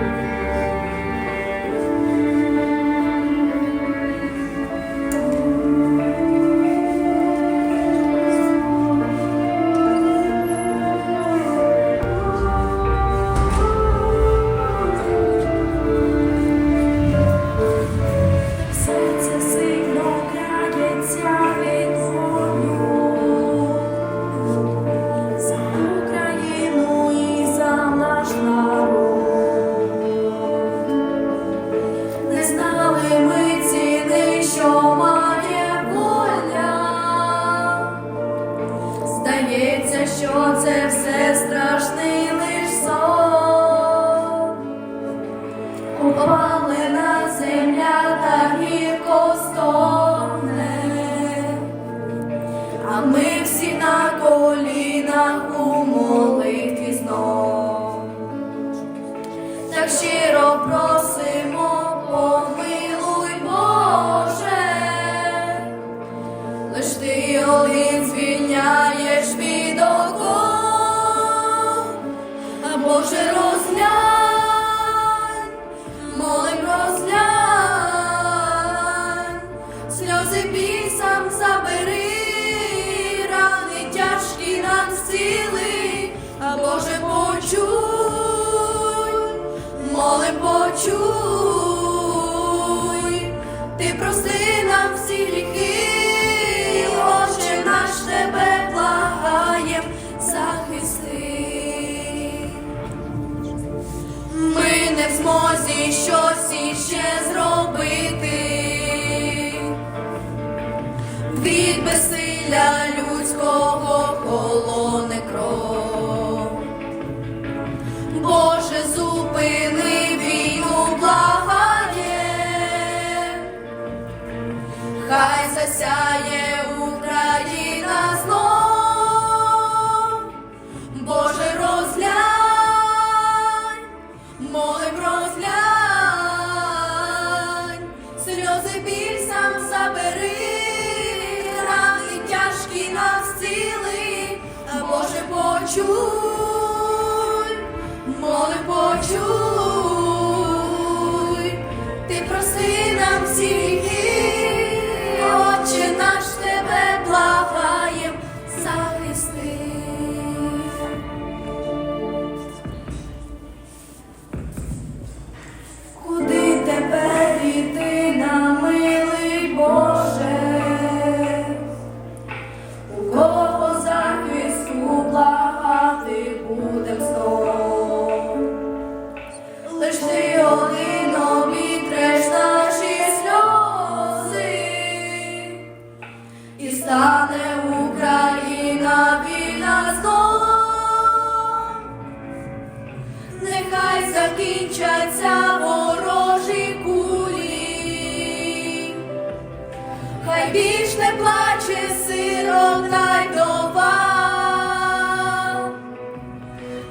Amen. Колінах у молитві знов. Так щиро просимо, почуй, ти прости нам всі гріхи, Отче наш тебе благаєм, захисти. Ми не в змозі щось іще зробити. Від безсилля людського холоне кров. Засяє Україна знов. Боже, розглянь, молим розглянь, сльози біль сам забери, рани тяжкі нам зціли, Боже, почуй, молим почуй, більш не плаче сирота й дова,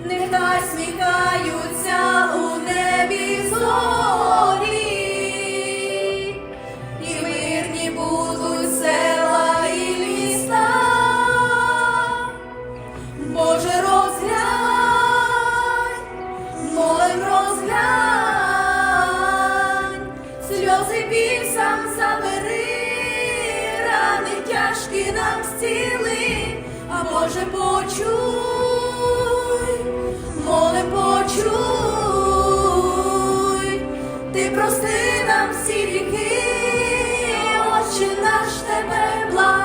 нехай сміхаються нам зціли, а Боже почуй, моле почуй, ти прости нам всі віки, очі наш тебе благ.